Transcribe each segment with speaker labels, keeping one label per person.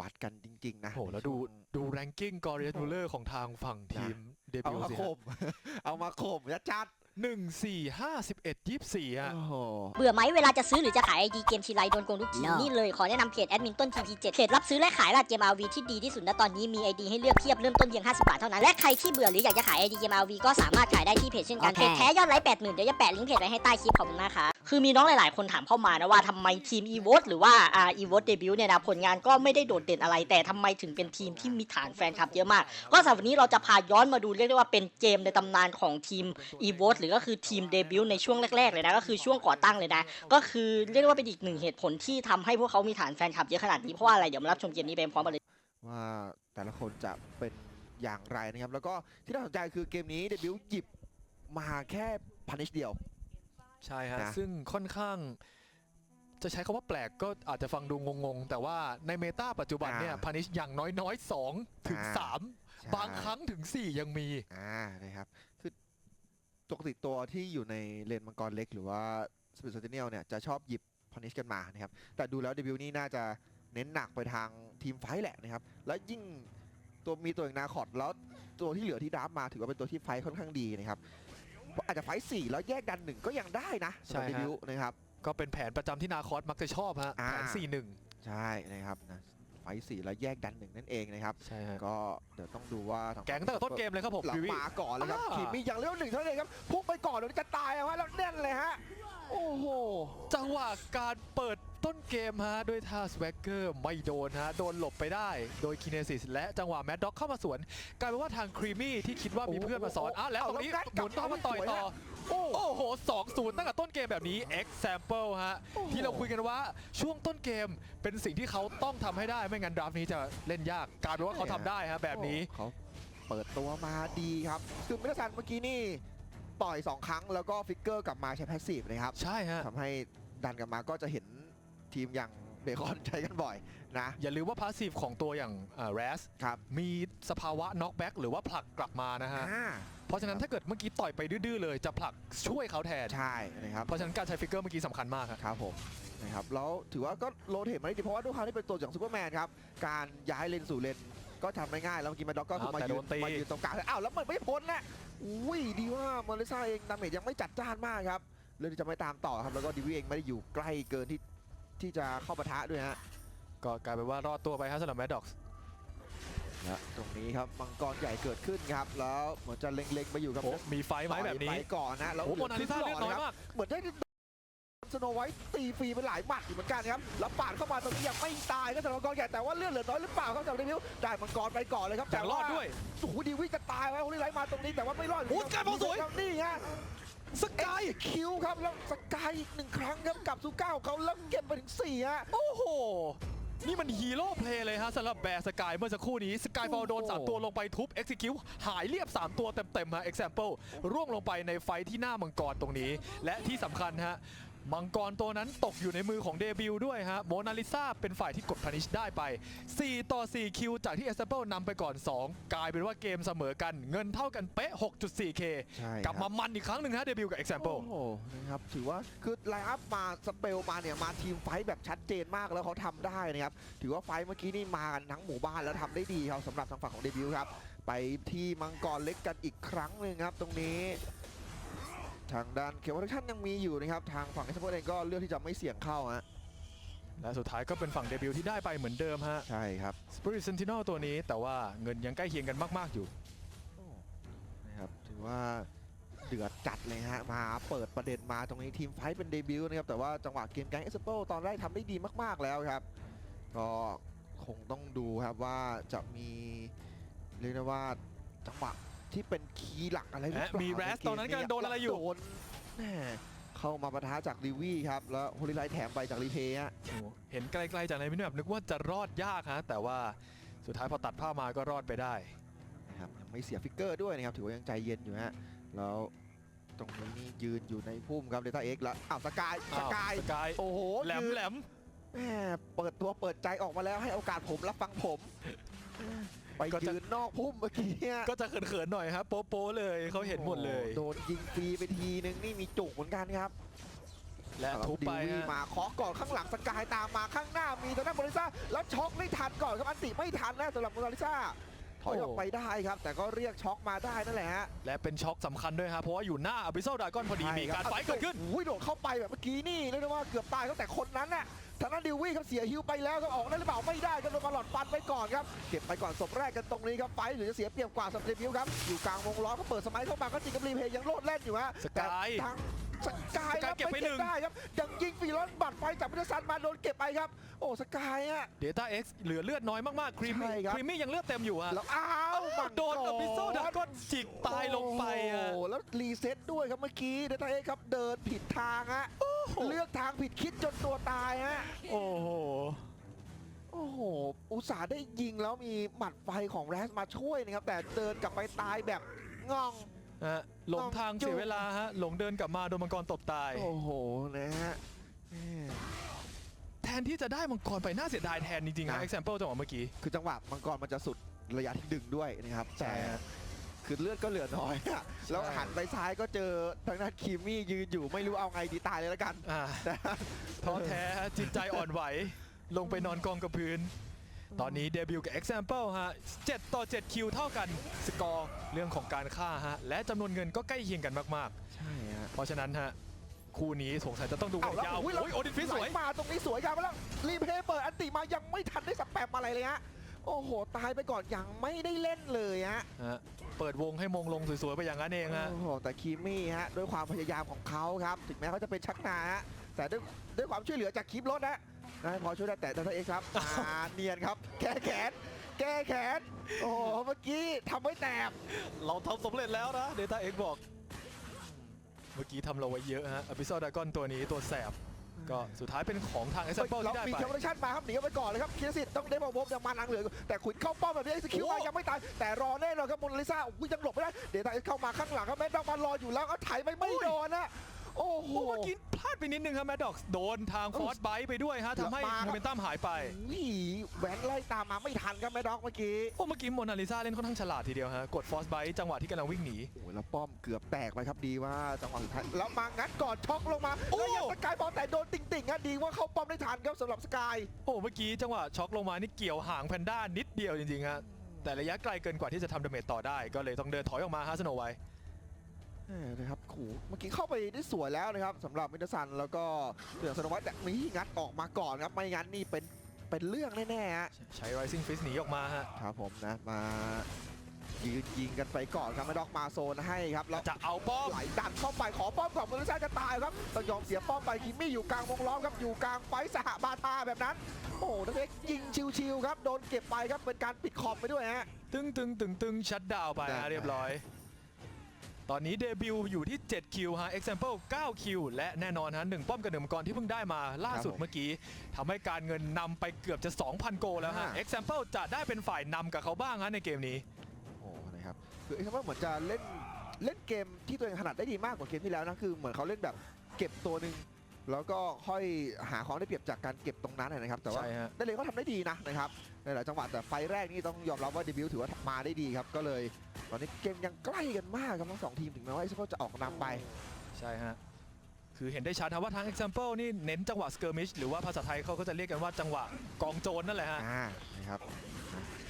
Speaker 1: วัดกันจริง ๆ นะ
Speaker 2: โอ้โหแล้ว
Speaker 1: ใน
Speaker 2: ดู
Speaker 1: ช่ง
Speaker 2: ดูแรงกิ้งกอริเอทูเลอร์ของทางฝั่งทีมเด
Speaker 1: เอา
Speaker 2: บิว
Speaker 1: มา
Speaker 2: สิ
Speaker 1: ข่มเอามาข่มจัด
Speaker 2: หนึ่งสี่ห้าสิบเอ็ดยี่สิบสี่
Speaker 1: ๆ
Speaker 2: ฮะ
Speaker 1: โอ้โห
Speaker 3: เบื่อไหมเวลาจะซื้อหรือจะขายไอดีเกมทีไรโดนโกงทุกที
Speaker 4: No
Speaker 3: นี่เลยขอแนะนำเพจแอดมินต้น TP7 เพจรับซื้อและขายราดเกม RV ที่ดีที่สุดณตอนนี้มีไอดีให้เลือกเพียบเริ่มต้นเพียง 50 บาทเท่านั้น และใครที่เบื่อหรืออยากจะขายไอดีเกม RV ก็สามารถขายได้ที่เพจเช่นกัน
Speaker 4: โอ
Speaker 3: เพ
Speaker 4: เค
Speaker 3: จแท้ยอดไลค์80,000เดี๋ยวจะแปะลิงก์เพจไว้ให้ใต้คลิปขอบคุณมากครับ คือมีน้องหลาย ๆ คนถามเข้ามานะว่าทำไมทีม e v o t หรือว่าอ่า e v o t debut เนี่ยนะผลงานก็ไม่ได้โดดเด่นอะไร แต่ทำไมถึงเป็นทีมที่มีฐานแฟนคลับเยอะมาก ก็สำหรับวันนี้เราจะพาย้อนมาดูเรียกได้ว่าเป็นเกมในตำนานของทีม e v o t หรือก็คือทีมเดบิวต์ในช่วงแรก ๆ เลยนะก็คือช่วงก่อตั้งเลยนะ ก็คือเรียกได้ว่าเป็นอีกหนึ่งเหตุผลที่ทำให้พวกเขามีฐานแฟนคลับเยอะขนาดนี้เพราะว่าอะไรเดี๋ยวมารับชมเกมนี้ไปพร้อมกันเลย
Speaker 1: ว่าแต่ละคนจะเป็นอย่างไรนะครับแล้วก็ที่น่าสนใจคือเกมนี้เดบิวต์หยิบมาแค่พันิชเดียว
Speaker 2: ใช่ฮะ
Speaker 1: นะ
Speaker 2: ซึ่งค่อนข้าง จะใช้คำว่าแปลกก็อาจจะฟังดูงงๆ แต่ว่าในเมตาปัจจุบันเนี่ยพานิชอย่างน้อยๆ2ถึง
Speaker 1: อ่า
Speaker 2: 3บางครั้งถึง4ยังมี
Speaker 1: อ่านะครับ คือปกติตัวที่อยู่ในเลนมังกรเล็ก หรือว่าสเปซเซนเนลเนี่ยจะชอบหยิบพันิชกันมานะครับ แต่ดูแล้วเดบิวต์นี่น่าจะเน้นหนักไปทางทีมไฟท์แหละนะครับ แล้วยิ่งตัวมีตัวอย่างนาคอดแล้วตัวที่เหลือที่ดราฟมาถือว่าเป็นตัวที่ไฟท์ค่อนข้างดีนะครับ อาจจะไฟท์สี่แล้วแยกดันหนึ่งก็ยังได้นะสำหรับ
Speaker 2: ใช่
Speaker 1: เด
Speaker 2: ฮะ
Speaker 1: บิวต์นะครับ
Speaker 2: ก็เป็นแผนประจำที่นาคอสมักจะชอบฮะ
Speaker 1: อ่า
Speaker 2: แผน4-1
Speaker 1: ใช่นะครับนะไฟท์สี่แล้วแยกดันหนึ่งนั่นเองนะครับ
Speaker 2: ใช่ฮะ
Speaker 1: ก็เดี๋ยวต้องดูว่าทาง
Speaker 2: แกงตั้งแต่ต้นเกมเลยครับผม
Speaker 1: หลัง
Speaker 2: บิววี่
Speaker 1: มาก่อนเลยครับ
Speaker 2: อ่า
Speaker 1: ขีดมีอย่างเลี้ยวหนึ่งเท่านั้นเองครับพุ่งไปก่อนเดี๋ยวจะตายเอาฮะแล้วแน่นเลยฮะ โอ้โห
Speaker 2: จังหวะการเปิด ต้นเกมฮะด้วยท่าสว a กเกอร์ไม่โดนฮะโดนหลบไปได้ โดยคินเนซิสและจังหวะแมดด็อกเข้ามาสวนกลายเป็นว่าทางครีมี่ที่คิดว่ามีเพื่อนมาสอนอะแล้วตรงนี้หมุนเข้ามาต่อยต่อ
Speaker 1: โอ้
Speaker 2: โอ้โห2 0ตั้งแต่ต้นเกมแบบนี้ example ฮะ
Speaker 1: โอ้โห
Speaker 2: ที่เราคุยกันว่าช่วงต้นเกมเป็นสิ่งที่เขาต้องทำให้ได้ไม่งั้นดราฟต์นี้จะเล่นยากกลายเป็นว่าเขาทำได้ฮะแบบนี้
Speaker 1: เขาเปิดตัวมาดีครับคือมิลซันเมื่อกี้นี่ต่อย 2 ครั้งแล้วก็ฟิกเกอร์กลับมาใช้แพสซีฟนะครับ
Speaker 2: ใช่ฮะ
Speaker 1: ทำให้ดันกลับมาก็จะเห็น ทีมอย่างเบคอนใช้กันบ่อยนะ
Speaker 2: อย่าลืมว่าพาสซีฟของตัวอย่างแรส
Speaker 1: ครับ
Speaker 2: มีสภาวะน็อกแบ็กหรือว่าผลักกลับมานะฮะ
Speaker 1: อ่า
Speaker 2: เพราะฉะนั้นถ้าเกิดเมื่อกี้ต่อยไปดื้อๆเลยจะผลักช่วยเขาแทน
Speaker 1: ใช่นะครับ
Speaker 2: เพราะฉะนั้นการใช้ฟิกเกอร์เมื่อกี้สำคัญมากครับ
Speaker 1: ครับผมนะครับแล้วถือว่าก็โรเทตมาได้ดีเพราะว่าด้วยความที่เป็นตัวอย่างซูเปอร์แมนครับ การย้ายเลนสู่เลนก็ทำได้ง่าย แล้วเมื่อกี้มาด็อกก็คือ
Speaker 2: อ้าว
Speaker 1: มา
Speaker 2: แต่
Speaker 1: ยื
Speaker 2: โด
Speaker 1: น
Speaker 2: นตี
Speaker 1: มายืนตรงกลางอ้าวแล้วมันไม่พ้นนะอุ้ยดีว่ามาเลซ่าเองดาเมจยังไม่จัดจ้านมากครับเลยจะไม่ตามต่อครับแล้วก็ดิวิเองไม่ได้อยู่ใกล้เกินที่ ที่จะเข้าปะทะด้วยฮะ
Speaker 2: ก็กลายเป็นว่ารอดตัวไปฮะสำหรับแมดด็อก
Speaker 1: และตรงนี้ครับมังกรใหญ่เกิดขึ้นครับ แล้วเหมือนจะเล็งๆไปอยู่กับ
Speaker 2: โอ้มีไฟท์ไหมแบบนี้
Speaker 1: ไปก่อนนะแล้ว
Speaker 2: โอ้
Speaker 1: เห
Speaker 2: โม
Speaker 1: ลื
Speaker 2: นาลิซา
Speaker 1: ค
Speaker 2: เลื
Speaker 1: รึ่
Speaker 2: อด
Speaker 1: งหล
Speaker 2: น้อย
Speaker 1: ครับ
Speaker 2: มาก
Speaker 1: เหมือนได้สโนไวท์ตีฟรีไปหลายหมัดอยู่เหมือนกันครับแล้วปาดเข้ามาตรงนี้ยังไม่ตายก็สำหรับมังกรใหญ่แต่ว่าเลือดเหลือน้อยหรือเปล่าครับสำหรับเดวิลได้มังกรไปก่อนเลยครับ
Speaker 2: แต่รอดด้วย
Speaker 1: โอ้โหดีวิจะตายไว้โอ้โหไลท์มาตรงนี้แต่ว่าไม่รอด
Speaker 2: โอ้สกายบอลสวย
Speaker 1: ครับนี่ฮะ
Speaker 2: สกาย
Speaker 1: คิวครับแล้วสกายอีกหนึ่งครั้งครับกับซูก้าของเขาแล้วเก็บไปถึงสี่ฮะ
Speaker 2: โอ้โห นี่มันฮีโร่เพลย์เลยฮะสำหรับแบร์สกายเมื่อสักครู่นี้สกายฟอลโดน
Speaker 1: โอ้โห
Speaker 2: 3ตัวลงไปทุบ Execute หายเรียบ 3 ตัวเต็มๆฮะ Example ร่วงลงไปในไฟที่หน้ามังกรตรงนี้ และที่สำคัญฮะ มังกรตัวนั้นตกอยู่ในมือของเดบิวด้วยฮะโมนาลิซาเป็นฝ่ายที่กดพานิชได้ไป 4 ต่อ 4 คิว จากที่ Example นำไปก่อน 2 กลายเป็นว่าเกมเสมอกัน เงินเท่ากันเป๊ะ 6.4K
Speaker 1: ใช่
Speaker 2: กลับมามันอีกครั้งหนึ่งฮะเดบิวกับ Example
Speaker 1: โอ้โหนะครับถือว่าคือไลน์อัพมาสเปลมาเนี่ยมาทีมไฟท์แบบชัดเจนมากแล้วเขาทำได้นะครับถือว่าไฟท์เมื่อกี้นี่มากันทั้งหมู่บ้านแล้วทำได้ดีครับสำหรับทางฝั่งของเดบิวต์ครับไปที่มังกรเล็กกันอีกครั้งหนึ่งครับตรงนี้ ทางด้านเขียววัฒนยังมีอยู่นะครับ ทางฝั่งเอสเปอร์เองก็เลือกที่จะไม่เสี่ยงเข้าฮะ
Speaker 2: และสุดท้ายก็เป็นฝั่งเดบิวที่ได้ไปเหมือนเดิมฮะ
Speaker 1: ใช่ครับ
Speaker 2: Spirit Sentinel ตัวนี้แต่ว่าเงินยังใกล้เคียงกันมาก ๆอยู่
Speaker 1: นะครับถือว่าเดือดจัดเลยฮะมาเปิดประเด็นมาตรงนี้ทีมไฟท์เป็นเดบิวต์นะครับแต่ว่าจังหวะเกมแก๊งเอสเปอร์ตอนแรกทำได้ดีมาก ๆแล้วครับ ก็คงต้องดูครับว่าจะมีเรียกได้ว่าจังหวะ ที่เป็นคีย์หลักอะไรหรือเปล่า
Speaker 2: และมี Raz
Speaker 1: ใเก
Speaker 2: ตอนนั้นกำลังโดนอะไรอยู่
Speaker 1: โดนแม่เข้ามาปะทะจากลิวี่ครับ แล้วโฮลิไลท์แถมไปจากรีเพย์ฮะ
Speaker 2: โอ้โหเห็นไกลๆจากในมินิแบบนึกว่าจะรอดยากฮะแต่ว่าสุดท้ายพอตัดภาพมาก็รอดไปได้
Speaker 1: นะครับยังไม่เสียฟิกเกอร์ด้วยนะครับ ถือว่ายังใจเย็นอยู่ฮะแล้วตรงนี้นี่ยืนอยู่ในพุ่มครับเดต้าเอ็กแล้วอ้าวสกายส
Speaker 2: อ้าว
Speaker 1: กาย
Speaker 2: สกาย
Speaker 1: โอ้โห
Speaker 2: แหลม
Speaker 1: ยืน
Speaker 2: แหลม
Speaker 1: แม่เปิดตัวเปิดใจออกมาแล้วให้โอกาสผมรับฟังผม ไป
Speaker 2: ก็จะ
Speaker 1: ยืนนอกพุ่มเมื่อกี้เนี่ย
Speaker 2: ก็จะเขินๆหน่อยครับ โป๊ะๆเลยเขาเห็นหมดเลย
Speaker 1: โอ้โโดนยิงฟรีไปทีนึงนี่มีจุกเหมือนกันครับ
Speaker 2: และทุบไป
Speaker 1: ดิววี่
Speaker 2: ฮะ
Speaker 1: มาเคาะก่อนข้างหลังสกายตามมาข้างหน้ามีทางด้านโมนาลิซาแล้วช็อกไม่ทันก่อนครับอันติไม่ทันนะสำหรับโมนาลิซาถอยออกไปได้ครับ แต่ก็เรียกช็อกมาได้นั่นแหละฮะ
Speaker 2: และเป็นช็อคสำคัญด้วยฮะเพราะว่าอยู่หน้าอ b ิ s ซ l ดากอนพอดีมีการไฟท์เกิดขึ้น
Speaker 1: โอ้ยโดดเข้าไปแบบเมื่อกี้นี่เรียกได้ว่าเกือบตายครับแต่คนนั้นน่ะ ทางด้านดิววี่ครับเสียฮิวไปแล้วครับออกได้หรือเปล่าไม่ได้ครับโดนมาหลอดฟันไปก่อนครับเก็บไปก่อนศพแรกกันตรงนี้ครับไฟท์หรือจะเสียเปรียบกว่าสำหรับเดบิวต์ครับอยู่กลางวงล้อก็เปิดสมัยเข้ามาก็จริงกับรีเพย์ยังโลดแล่นอยู่ฮะ
Speaker 2: สกาย
Speaker 1: แต่ทาง สกาย
Speaker 2: สกายเก็บไปหนึ่ง
Speaker 1: ได้ครับยังยิงฟรีร้อนบัตรไฟจากพิทซันมาโดนเก็บไปครับ โอ้สกายอะ
Speaker 2: เดต้าเอ็กซ์เหลือเลือดน้อยมากๆครีม
Speaker 1: ใช่ครับ
Speaker 2: ครีมมี่ยังเลือดเต็มอยู่ฮะ
Speaker 1: แล้วอ้าวมังกร
Speaker 2: โดนอ b ิ s ซ l ดากอนจิกตายลงไปอะ
Speaker 1: โอ้โหแล้วรีเซ็ตด้วยครับเมื่อกี้เดต้าเอ็กครับเดินผิดทางฮะเลือกทางผิดคิดจนตัวตายฮะ
Speaker 2: โอ้โห
Speaker 1: โอ้โห อุตส่าห์ได้ยิงแล้วมีหมัดไฟของแรสมาช่วยนะครับ แต่เดินกลับไปตายแบบงอง
Speaker 2: ฮะหลงทางเสียเวลาฮะหลงเดินกลับมาโดนมังกรตบตาย
Speaker 1: โอ้โหนะฮะแม่
Speaker 2: แทนที่จะได้มังกรไปน่าเสียดายแทนจริงๆ
Speaker 1: นะ
Speaker 2: ฮะ example จังหวะเมื่อกี้
Speaker 1: คือจังหวะมังกรมันจะสุดระยะที่ดึงด้วยนะครับ
Speaker 2: ใช่
Speaker 1: แต่
Speaker 2: ฮะ
Speaker 1: คือเลือดก็เหลือน้อยอะแล้วหันไปซ้ายก็เจอทางด้านคิมมี่ยืนอยู่ไม่รู้เอาไงดีตายเลยแล้วกัน
Speaker 2: อ่า
Speaker 1: นะ
Speaker 2: ท้อแท้ฮะจิตใจอ่อนไหว ลงไปนอนกองกับพื้น ตอนนี้เดบิวต์กับ example ฮะ7ต่อ 7 คิวเท่ากัน สกอร์เรื่องของการฆ่าฮะ และจำนวนเงินก็ใกล้เคียงกันมาก
Speaker 1: ใช่ฮะ
Speaker 2: ๆ เพราะฉะนั้นฮะ คู่นี้สงสัยจะต้องดู
Speaker 1: เอา
Speaker 2: กัน
Speaker 1: แล้ว
Speaker 2: ยาว
Speaker 1: อุ้ย
Speaker 2: โอ้ยโอดินฟิสสวย
Speaker 1: ไหลมาตรงนี้สวยยาวมาแล้วรีเพย์เปิดอันติมายังไม่ทันได้สแปมอะไรเลยฮะโอ้โหตายไปก่อนยังไม่ได้เล่นเลยฮะ
Speaker 2: ฮะเปิดวงให้มงลงสวยๆ ไปอย่างนั้นเองฮะ
Speaker 1: โอ้โหแต่คิมมี่ฮะด้วยความพยายามของเขาครับ ถึงแม้เขาจะเป็นชักนาฮะแต่ด้วยด้วยความช่วยเหลือจากคลิปรถนะ นะพอช่วยได้แต่ดัตเอ็กครับอ่าเนียนครับ แก้แขน แก้แขน โอ้โหเมื่อกี้ทำไว้แตบ
Speaker 2: เราทำสำเร็จแล้วนะ Data X บอก เมื่อกี้ทำเราไว้เยอะฮะอ b ิ s ซ l ดากอนตัวนี้ตัวแสบ ก็สุดท้ายเป็นของทาง example
Speaker 1: เรา
Speaker 2: ที่ได้
Speaker 1: มี
Speaker 2: ไป
Speaker 1: เทอร์มิชั่นมาครับหนีออกไปก่อนเลยครับคีรสิทธิ์ต้องได้บอลบยังมานังเหลืออยู่แต่ขุนเข้าป้อมแบบนี้ไอ้สกิล
Speaker 2: โอ้
Speaker 1: มายังไม่ตายแต่รอแน่นอนครับโมนาลิซาอุ้ยยังหลบไม่ได้เดี๋ยวตาเข้ามาข้างหลังครับแม่ต้องมารออยู่แล้วก็ไถไปไม่โดนนะ โอ้โห
Speaker 2: โอ้เมื่อกี้พลาดไปนิดนึงครับแมดด็อกโดนทางฟอร์สไบไปด้วยฮะทำให้
Speaker 1: แล้วมาครับ
Speaker 2: โมเมนตัมหายไป
Speaker 1: วิ่แหวนไล่ตามมาไม่ทันครับแม่ด็อกเมื่อกี้
Speaker 2: โอ้เมื่อกี้โมนาลิซาเล่นค่อนข้างฉลาดทีเดียวฮะกดฟอร์สไบจังหวะที่กำลังวิ่งหนี
Speaker 1: โอ้ยแล้วป้อมเกือบแตกไปครับดีว่าจังหวะสุดท้ายแล้วมางัดก่อนช็อกลงมา
Speaker 2: โอ้
Speaker 1: แล้วยังสกายบอลแต่โดนติ่งๆฮะดีว่าเข้าป้อมได้ทันครับสำหรับสกาย
Speaker 2: โอ้เมื่อกี้จังหวะช็อกลงมานี่เกี่ยวหางแพนด้านิดเดียวจริงๆฮะแต่ระยะไกลเกินกว่าที่จะทำดาเมจต่อได้ ก็เลยต้องเดินถอยออกมาฮะสโนไว
Speaker 1: เออ นะครับขู่เมื่อกี้เข้าไปได้สวยแล้วนะครับสำหรับมิเตอร์ซันแล้วก็เหลืองสโนไวท์แต่มีงัดออกมาก่อนครับไม่งั้นนี่เป็นเป็นเรื่องแน่ๆฮะ
Speaker 2: ใช้ Rising Fist หนีออกมาฮะ
Speaker 1: ครับผมนะมายืนยิงกันไปก่อนครับไม่ดอกมาโซนให้ครับแล้ว
Speaker 2: จะเอาป้อม
Speaker 1: ไหลดันเข้าไปขอป้อมก่อนมิเตอร์ซันจะตายครับต้องยอมเสียป้อมไปคิมมี่อยู่กลางวงล้อมครับอยู่กลางไฟสหบาทาแบบนั้น โอ้โหนักเล็กยิงชิวๆครับโดนเก็บไปครับเป็นการปิดขอบไปด้วยฮะ
Speaker 2: ตึงตึงตึงตึงชัดดาวไป
Speaker 1: ได้
Speaker 2: ฮะเรียบร้อย ตอนนี้เดบิวต์อยู่ที่ 7 คิวฮะ example 9 คิว และแน่นอนฮะหนึ่งป้อมกับหนึ่งมังกรที่เพิ่งได้มาล่าสุดเมื่อกี้ทำให้การเงินนำไปเกือบจะ 2,000 โกลแล้วฮะ example จะได้เป็นฝ่ายนำกับเขาบ้างฮะในเกมนี้
Speaker 1: โอ้นะครับคือไอ้คำว่าเหมือนจะเล่นเล่นเกมที่ตัวเองถนัดได้ดีมากกว่าเกมที่แล้วนะคือเหมือนเขาเล่นแบบเก็บตัวหนึ่ง แล้วก็ค่อยหาของได้เปรียบจากการเก็บตรงนั้นนะครับ แต่ว่า
Speaker 2: ใช่ฮะ
Speaker 1: ได้เลยก็ทำได้ดีนะนะครับในหลายจังหวะแต่ไฟล์แรกนี่ต้องยอมรับว่าเดบิวต์ถือว่ามาได้ดีครับ ก็เลย ตอนนี้เกมยังใกล้กันมากครับทั้งสองทีมถึงแม้ว่าไอ้เขาจะออกนำไป
Speaker 2: ใช่ฮะ คือเห็นได้ชัดนะว่าทาง example นี่เน้นจังหวะ skirmish หรือว่าภาษาไทยเขาก็จะเรียกกันว่าจังหวะกองโจรนั่นแหละฮะ
Speaker 1: อ่านะครับ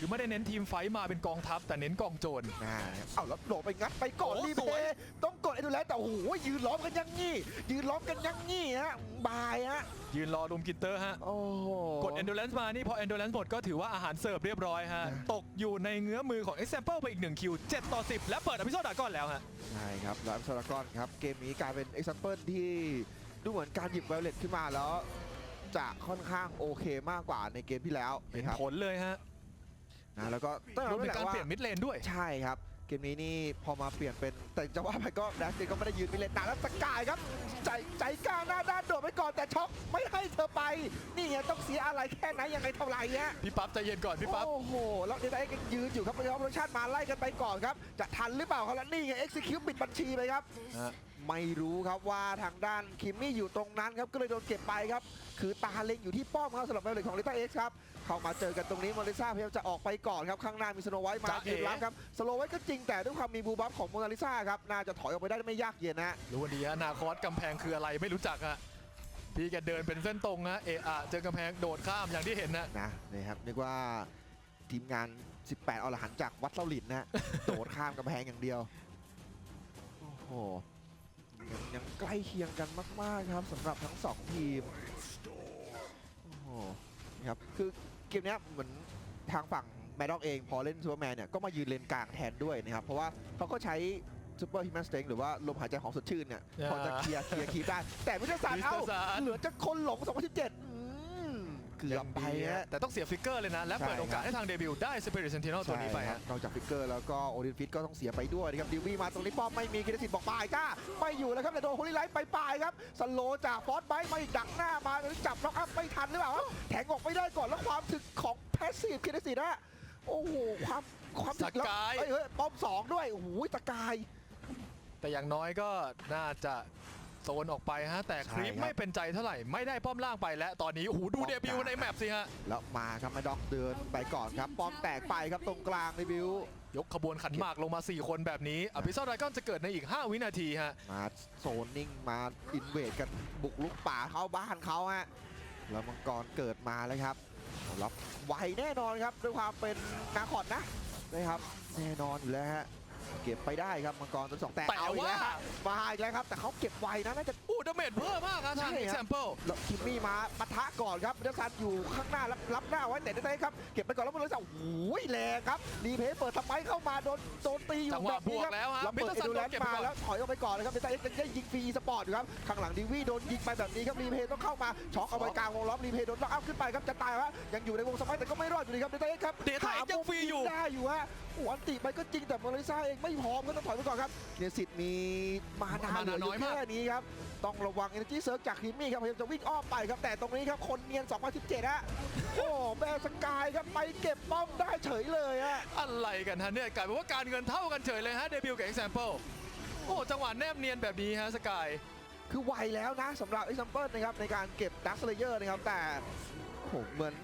Speaker 2: คือไม่ได้เน้นทีมไฟท์มาเป็นกองทัพแต่เน้นกองโจร
Speaker 1: อ่าเอาแล้วโหลไปงัดไปก่อน
Speaker 2: โอ้
Speaker 1: รี
Speaker 2: ส
Speaker 1: เพ
Speaker 2: วย
Speaker 1: ย์ต้องกดไอ้ดูแลแต่โอ้โหยืนล้อมกันยังงี้ ยืนล้อมกันยังงี้ฮะบายฮะ
Speaker 2: ยืนรอรุมกินเตอร์ฮะ
Speaker 1: โอ้โห
Speaker 2: กด endurance มานี่พอ endurance หมดก็ถือว่าอาหารเสิร์ฟเรียบร้อยฮะ
Speaker 1: อ่า
Speaker 2: ตกอยู่ในเงื้อมือของ example ไปอีก 1 คิว 7 ต่อ 10 และเปิดอภิโซดากอนแล้วฮะ
Speaker 1: ใช่ครับแล้วอัลซากอนครับ เกมนี้กลายเป็นเอ็กซัมเปิลที่ดูเหมือนการหยิบไวโอเลตขึ้นมาแล้ว จะค่อนข้างโอเคมากกว่าในเกมที่แล้ว
Speaker 2: เห็น
Speaker 1: นะครับ
Speaker 2: ผลเลยฮะ
Speaker 1: นะแล้วก็ต้องย
Speaker 2: ร
Speaker 1: อ
Speaker 2: ว
Speaker 1: ม
Speaker 2: ม
Speaker 1: รับ
Speaker 2: ถึงการ
Speaker 1: ว่า
Speaker 2: เปลี่ยนมิดเลนด้วย
Speaker 1: ใช่ครับ เกมนี้นี่พอมาเปลี่ยนเป็นแต่จะว่าไปก็แดสเกก็ไม่ได้ยืนไปเลยนานแล้วสกายครับ ใจใจกล้าหน้าด้านโดดไปก่อนแต่ช็อกไม่ให้เธอไป นี่ไงต้องเสียอะไรแค่ไหนยังไงเท่าไหร่ฮะ
Speaker 2: พี่ปั๊บใจเย็นก่อนพี่ปั๊บ
Speaker 1: โอ้โห แล้วเดนไอ้ยังยืนอยู่ครับพยายามโปรชั่นมาไล่กันไปก่อนครับ จะทันหรือเปล่าครับแล้วนี่ไง execute ปิดบัญชีไปครับ
Speaker 2: ฮะ
Speaker 1: ไม่รู้ครับว่าทางด้านคิมมี่อยู่ตรงนั้นครับก็เลยโดนเก็บไปครับ คือตาเล็งอยู่ที่ป้อมครับสำหรับแมวเหล็กของลิต้าเอ็กซ์ครับ เข้ามาเจอกันตรงนี้โมนาลิซาพยายามจะออกไปก่อนครับข้างหน้ามีสโนไวท์มา
Speaker 2: จ๊ะเอ๋
Speaker 1: ยืนรับครับสโนไวท์ก็จริงแต่ด้วยความมีบูบัฟของโมนาลิซาครับน่าจะถอยออกไปได้ไม่ยากเย็นนะ
Speaker 2: รู้วันดีฮะนาคอสกำแพงคืออะไรไม่รู้จักฮะพี่แกเดินเป็นเส้นตรงฮะเอะอะเจอกำแพงโดดข้ามอย่างที่เห็นนะ
Speaker 1: นะนี่ครับนึกว่าทีมงาน 18อรหันต์จากวัดเล่าหลินนะฮะโดดข้ามกำแพงอย่างเดียวโอ้โหยังยังใกล้เคียงกันมาก ๆ ครับสำหรับทั้งสองทีม โอ้โหนี่ครับ คือ เกมเนี้ยเหมือนทางฝั่งแมดด็อกเองพอเล่นซูเปอร์แมนเนี่ยก็มายืนเลนกลางแทนด้วยนะครับ เพราะว่าเขาก็ใช้ซูเปอร์ฮิมแมนสเต็งหรือว่าลมหายใจของสดชื่นเนี่ย
Speaker 2: อ่า
Speaker 1: พอจะเคลียร์เคลียร์คีบได้แต่วิทยาศาสตร์เอ้า
Speaker 2: วิทยาศาสตร์
Speaker 1: เหลือจะคนหลง 2017อืม เกือบไปฮะ
Speaker 2: แต่ต้องเสียฟิกเกอร์เลยนะ และเปิด
Speaker 1: ใช่
Speaker 2: โอกาสให้ทางเดบิวต์ได้สเปริตเซนติโนตัวนี้ไป
Speaker 1: ใช่ครั
Speaker 2: ฮะ
Speaker 1: บนอกจากฟิกเกอร์แล้วก็โอดินฟิตก็ต้องเสียไปด้วยนะครับดิวี่มาตรงนี้ป้อมไม่มีคิดสิทธิ์บอกปลายจ้าไม่อยู่แล้วครับแต่โดนโฮลิไลท์ไปปลายครับสโลว์จากฟอสไบต์มาอีกดักหน้ามาจับล็อกอัพไม่ทันหรือเปล่าครับแทงออกไม่ได้ก่อนแล้วความถึกของแพสซีฟคิดสิทธิ์นะโอ้โหความความถึกแล้ว
Speaker 2: สกาย
Speaker 1: เอ้ยเฮ้ยป้อมสองด้วยโอ้โหสกาย
Speaker 2: แต่อย่างน้อยก็น่าจะ โซนออกไปฮะ แต่คลิป
Speaker 1: ใช่ครับ
Speaker 2: ไม่เป็นใจเท่าไหร่ไม่ได้ป้อมล่างไปและตอนนี้โอ้โหดู
Speaker 1: ป้อม
Speaker 2: เดบิวต์
Speaker 1: กลาง
Speaker 2: ในแมปสิฮะ
Speaker 1: แล้วมาครับมาด็อกเดินไปก่อนครับ ป้อมแตกไปครับตรงกลางในบิวย
Speaker 2: กขบวนขันหมากลงมา 4 คนแบบนี้ อภิซอดไดกอนจะเกิดในอีก 5 วินาทีฮะ
Speaker 1: มาโซนนิ่งมาอินเวดกันบุกลุกป่าเข้าบ้านเขาฮะแล้วมังกรเกิดมาแล้วครับรับไวแน่นอนครับด้วยความเป็นนาคอดนะนะครับแน่นอนอยู่แล้วฮะ เก็บไปได้ครับมังกรตัวสองแต่
Speaker 2: แต่
Speaker 1: เอาอีกแล้ว
Speaker 2: ว่า
Speaker 1: ฮะมาอีกแล้วครับ แต่เขาเก็บไวนะน่าจะ
Speaker 2: อู้ดาเมจเพิ่มมากครับทาง
Speaker 1: ใช่ครับ
Speaker 2: example
Speaker 1: แล้วคิมมี่มาปะทะก่อนครับเดซันอยู่ข้างหน้ารับรับหน้าไว้แต่ได้ครับเก็บไปก่อนแล้วมันเลยสั่งโอ้ยแรงครับรีเพย์เปิดทำไมเข้ามาโดนโดนตีอยู่
Speaker 2: จังหวะ
Speaker 1: แบบนี้ครับ
Speaker 2: บวกแล้วฮะ
Speaker 1: แล้วเปิด
Speaker 2: มิสเตอร์ซัน
Speaker 1: ดูแล
Speaker 2: โดนเก็บไป
Speaker 1: มา
Speaker 2: ก่อน
Speaker 1: แล้วถอยออกไปก่อนเลยครับเดซันยังได้ยิงฟรีสปอร์ตอยู่ครับข้างหลังดีวีโดนยิงไปแบบนี้ครับรีเพย์ต้องเข้ามาช็อกเอาไปกลางวงล้อมรีเพย์โดนล็อกอัพขึ้นไปครับจะตายครับยังอยู่ในวงสมัยแต่ก็ไม่รอดอยู่ดีครับเดซันครับ
Speaker 2: เดต้ายังฟรีอยู่
Speaker 1: ได้อยู่ฮะโอ้โหอันติไปก็จริงแต่มาเลเซียเองไม่พร้อมก็ต้องถอยไปก่อนครับเนสิตมีมานา
Speaker 2: มา
Speaker 1: เหลื
Speaker 2: นา
Speaker 1: ออ
Speaker 2: น้
Speaker 1: ยู่
Speaker 2: อยมาก
Speaker 1: แค่นี้ครับต้องระวัง Energy Surge จากคิมมี่ครับพยายามจะวิ่งอ้อมไปครับแต่ตรงนี้ครับคนเนียน 2017ฮะโอ้แบร์สกายครับไปเก็บป้อมได้เฉยเลยฮะ
Speaker 2: อะไรกันฮะเนี่ยกลายเป็นว่าการเงินเท่ากันเฉยเลยฮะเดบิวต์กับ example โอ้จังหวะแนบเนียนแบบนี้ฮะสกาย
Speaker 1: คือไวแล้วนะสำหรับไอ้ซัมเปิลนะครับในการเก็บดักสเลเยอร์นะครับแต่โอ้โหเหมือน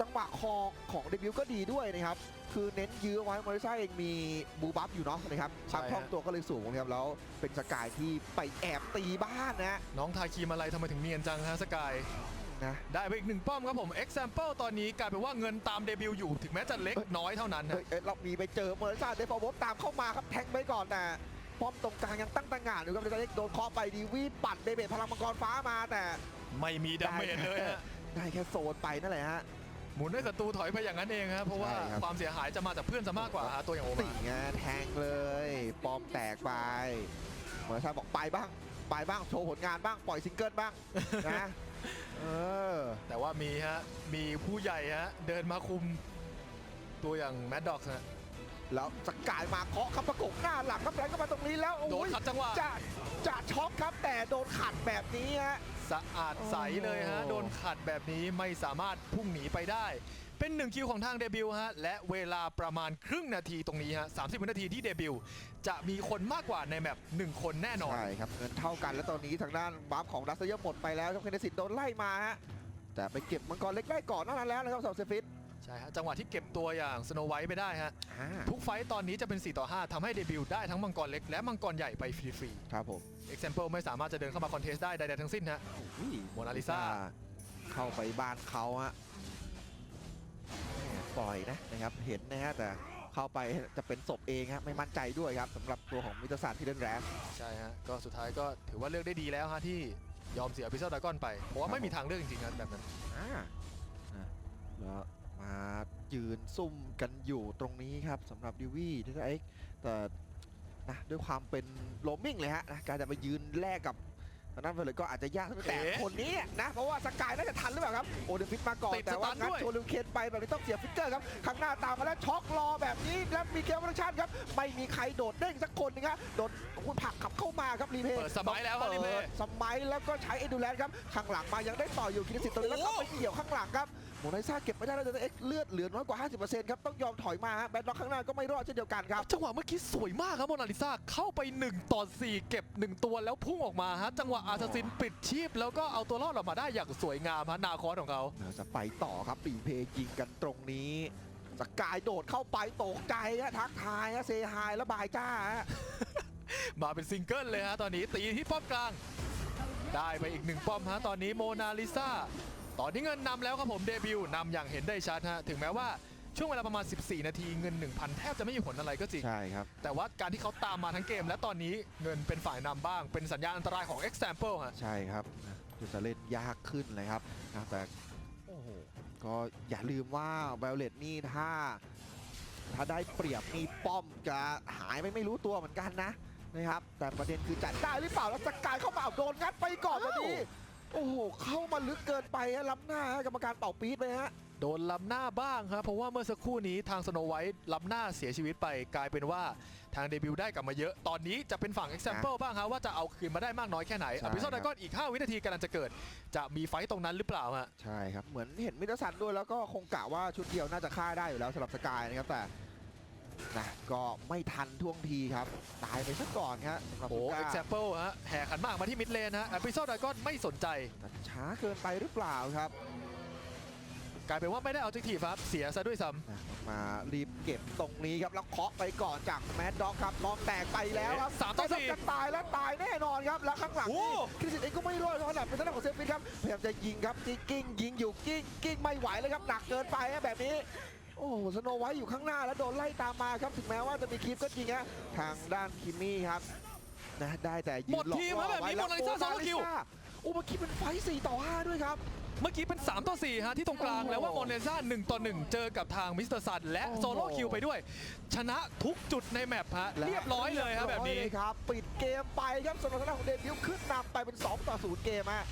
Speaker 1: จังหวะคอของเดบิวก็ดีด้วยนะครับ คือเน้นยื้อเอาไว้มาริซ่าเองมีบูบัฟอยู่เนาะนะครับ
Speaker 2: ใช่
Speaker 1: ความ
Speaker 2: ฮะ
Speaker 1: คล่องตัวก็เลยสูงนะครับแล้วเป็นสกายที่ไปแอบตีบ้านนะ
Speaker 2: น้องทาคีมอะไรทำไมถึงเนียนจังฮะสกาย
Speaker 1: นะ
Speaker 2: ได้ไปอีกหนึ่งป้อมครับผม example ตอนนี้กลายเป็นว่าเงินตามเดบิวต์อยู่ถึงแม้จะเล็ก
Speaker 1: เอ้ย
Speaker 2: น้อยเท่านั้น
Speaker 1: เอ้
Speaker 2: ฮะ
Speaker 1: ยเอ้ยเรามีไปเจอเมอร์ซ่าเดฟอร์บตามเข้ามาครับแทงไปก่อนแต่ป้อมตรงกลางยังตั้งตางานอยู่ครับเดซเล็กโดนเคอไปดีวีปัดเดเบตพลังมังกรฟ้ามาแต่
Speaker 2: ไม่มีดาเมจเลยฮะ
Speaker 1: ได้แค่โซนไปนั่นแหละฮะ
Speaker 2: หมุนให้ศัตรูถอยไปอย่างนั้นเองฮะเพราะว่า
Speaker 1: ใช่ครับ
Speaker 2: ความเสียหายจะมาจากเพื่อนซะมากกว่าฮะตัวอย่างโอ
Speaker 1: ติ่
Speaker 2: มาง
Speaker 1: ไงแทงเลยป้อมแตกไปเมอร์ซ่าบอกไปบ้าง ไปบ้างโชว์ผลงานบ้างปล่อยซิงเกิลบ้างนะเออ
Speaker 2: แต่ว่ามีฮะมีผู้ใหญ่ฮะเดินมาคุมตัวอย่างแมดด็อกฮะ
Speaker 1: แล้วสกายมาเคาะครับประกบหน้าหลังครับแทงเข้ามาตรงนี้แล้ว
Speaker 2: โดน
Speaker 1: โอ้ย
Speaker 2: ขัดจังหวะ
Speaker 1: จะจะช็อกครับแต่โดนขัดแบบนี้ฮะ
Speaker 2: สะอาดใสเลยฮะ
Speaker 1: โอ้
Speaker 2: โดนขัดแบบนี้ไม่สามารถพุ่งหนีไปได้ เป็นหนึ่งคิวของทางเดบิวต์ฮะ และเวลาประมาณครึ่งนาทีตรงนี้ฮะ 30วินาทีที่เดบิวต์จะมีคนมากกว่าในแมปหนึ่งคนแน่นอน
Speaker 1: ใช่ครับเงินเท่ากันแล้วตอนนี้ทางด้านบัฟของดัสเซเยอร์หมดไปแล้วครับเคนเนสิตโดนไล่มาฮะแต่ไปเก็บมังกรเล็กได้ก่อนหนานั้นแล้วนะครับสำหรับเซฟิต
Speaker 2: ใช่ฮะจังหวะที่เก็บตัวอย่างสโนไวท์ไปได้ฮะ
Speaker 1: อ่า
Speaker 2: ทุกไฟต์ตอนนี้จะเป็น 4 ต่อ 5ทำให้เดบิวต์ได้ทั้งมังกรเล็กและมังกรใหญ่ไปฟรี
Speaker 1: ครับผม
Speaker 2: ๆ example ไม่สามารถจะเดินเข้ามาคอนเทสได้ใดๆทั้งสิ้นฮะ
Speaker 1: อุ้ย
Speaker 2: โมนาลิซ่า
Speaker 1: เข้าไปบ้านเขาฮะแหม่ปล่อยนะนะครับเห็นนะฮะแต่เข้าไปจะเป็นศพเองฮะไม่มั่นใจด้วยครับสำหรับตัวของมิตรศาสตร์ที่เล่นแรส
Speaker 2: ใช่ฮะ ก็สุดท้ายก็ถือว่าเลือกได้ดีแล้วฮะที่ยอมเสียพิซซ่าดากอนไป เพราะว่าไม่มีทางเลือกจริงๆนะแบบนั้น
Speaker 1: อ่านะแล้ว มายืนซุ่มกันอยู่ตรงนี้ครับสำหรับดิวี่ที่ไอ้แต่นะด้วยความเป็นโรมมิ่งเลยฮะนะการจะไปยืนแลกกับทางด้านเฟลเลยก็อาจจะยากแต่
Speaker 2: เอ๊ะ
Speaker 1: คนนี้เนี่ยนะ เพราะว่าสกายน่าจะทันหรือเปล่าครับ โอเดฟิตมาก่อน
Speaker 2: ติด
Speaker 1: แต่ว่า
Speaker 2: สตัน
Speaker 1: งัด
Speaker 2: ด้วย
Speaker 1: โชลูเคนไปแบบนี้ต้องเสียฟิกเกอร์ครับ ข้างหน้าตามมาแล้วช็อกรอแบบนี้ แล้วมีเคลวอร์ชันครับ ไม่มีใครโดดเด้งสักคนนึงครับโดนคุณผลักขับเข้ามาครับรีเพย์
Speaker 2: เปิดสมัยแล้วฮะรีเพย์
Speaker 1: ปิดสมัยแล้วก็ใช้เอดูแลนครับ ข้างหลังมายังได้ต่ออยู่คินสิตตรงนี้แล้วก็
Speaker 2: โอ้
Speaker 1: ไปเกี่ยวข้างหลังครับ โมนาลิซ่าเก็บไม่ได้แล้วแต่เอ็กซ์เลือดเหลือน้อยกว่า 50%ครับ ต้องยอมถอยมาฮะแบดล็อกข้างหน้าก็ไม่รอดเช่นเดียวกันครับ
Speaker 2: จังหวะเมื่อกี้สวยมากครับโมนาลิซาเข้าไป 1 ต่อ 4 เก็บ 1 ตัวแล้วพุ่งออกมาฮะจังหวะอาซาซินปิดชีพ แล้วก็เอาตัวรอดออกมาได้อย่างสวยงามฮะนาคอสของเขา
Speaker 1: เราจะไปต่อครับปีเพย์ยิงกันตรงนี้สกายโดดเข้าไปตกใจฮะทักทายฮะเซฮายแล้วบายจ้าฮะ
Speaker 2: มาเป็นซิงเกิลเลยฮะตอนนี้ตีที่ป้อมกลาง ได้ไปอีกหนึ่งป้อมฮะตอนนี้โมนาลิซา ตอนนี้เงินนำแล้วครับผมเดบิวต์นำอย่างเห็นได้ชัดฮะถึงแม้ว่าช่วงเวลาประมาณ 14 นาทีเงิน 1,000 แทบจะไม่มีผลอะไรก็จริง
Speaker 1: ใช่ครับ
Speaker 2: แต่ว่าการที่เขาตามมาทั้งเกม และตอนนี้เงินเป็นฝ่ายนำบ้าง เป็นสัญญาณอันตรายของ example ฮะ
Speaker 1: ใช่ครับนะจะเล่นยากขึ้นเลยครับนะแต่โอ้โหก็อย่าลืมว่าไ i โอเลตนี่ถ้า ถ้าได้เปรียบนี่ป้อมจะหายไปไม่รู้ตัวเหมือนกันนะนะครับ แต่ประเด็นคือจัดได้หรือเปล่าแล้วสกายเข้ามาเอาโดนงัดไปก่อนพอดี โอ้โห เข้ามาลึกเกินไปฮะล้ำหน้าฮะกรรมการเป่าปี๊ดไปฮะ
Speaker 2: โดนล้ำหน้าบ้างครับเพราะว่าเมื่อสักครู่นี้ทางสโนไวท์ล้ำหน้าเสียชีวิตไป กลายเป็นว่าทางเดบิวต์ได้กลับมาเยอะ ตอนนี้จะเป็นฝั่ง example บ้างครับว่าจะเอาคืนมาได้มากน้อยแค่ไหน
Speaker 1: ใช่
Speaker 2: อภิโซ
Speaker 1: ครั
Speaker 2: ดา
Speaker 1: บ
Speaker 2: ก็อีก 5 วินาทีกำลังจะเกิด จะมีไฟต์ตรงนั้นหรือเปล่าฮะ
Speaker 1: ใช่ครับ เหมือนเห็นมิตรสันด้วยแล้วก็คงกะว่าชุดเดียวน่าจะฆ่าได้อยู่แล้วสำหรับสกายนะครับแต่ นะก็ไม่ทันท่วงทีครับ ตายไปซะก่อนครับสำหรับ
Speaker 2: โอ้
Speaker 1: ซูก้า
Speaker 2: example ฮะแห่ขันหมากมาที่มิดเลนฮะอภิโซดาก็ไม่สนใจ
Speaker 1: แต่ช้าเกินไปหรือเปล่าครับ
Speaker 2: กลายเป็นว่าไม่ได้เอาจิกทีครับ เสียซะด้วยซ้ำ
Speaker 1: นะมารีบเก็บตรงนี้ครับแล้วเคาะไปก่อนจากแมดด็อกครับมองแตกไปแล้วครับ
Speaker 2: สามต่อสี่
Speaker 1: จะตายแล้วตายแน่นอนครับแล้วข้างหลัง
Speaker 2: โอ้
Speaker 1: นี่คริสตินเองก็ไม่รอดเพราะขนาดเป็นทางด้านของเซฟฟินครับพยายามจะยิงครับกิ้งกิ้งยิงอยู่กิ้งกิ้งไม่ไหวเลยครับหนักเกินไปฮะแบบนี้โอ้โหสโนไว้อยู่ข้างหน้าแล้วโดนไล่ตามมาครับถึงแม้ว่าจะมีคลิปก็จริงฮะทางด้านคิมมี่ครับนะได้แต่ยื
Speaker 2: หมด
Speaker 1: นหลอก
Speaker 2: ทีม
Speaker 1: ล่อ
Speaker 2: ฮะแบบ
Speaker 1: ไว้
Speaker 2: นี้
Speaker 1: แล้ว
Speaker 2: โมนาลิซา
Speaker 1: โม
Speaker 2: โซโลคิว
Speaker 1: โอ้เมื่อกี้เป็นไฟต์4ต่อ5ด้วยครับ
Speaker 2: เมื่อกี้เป็น 3 ต่อ 4 ฮะ ที่ตรงกลาง
Speaker 1: โอ้โห
Speaker 2: แล้วว่าโมเนซ่า1ต่อ 1 เจอกับทางมิสเตอร์ซันและ
Speaker 1: โอ้โห
Speaker 2: โซโล่คิวไปด้วย ชนะทุกจุดในแมปฮะ เรียบร้อยเลยฮะแบบนี้
Speaker 1: เรียร้อยเลยครับ ปิดเกมไปครับสำหรับทางด้านของเดบิวต์ขึ้นนำไปเป็น 2 ต่อ 0 เกมฮะ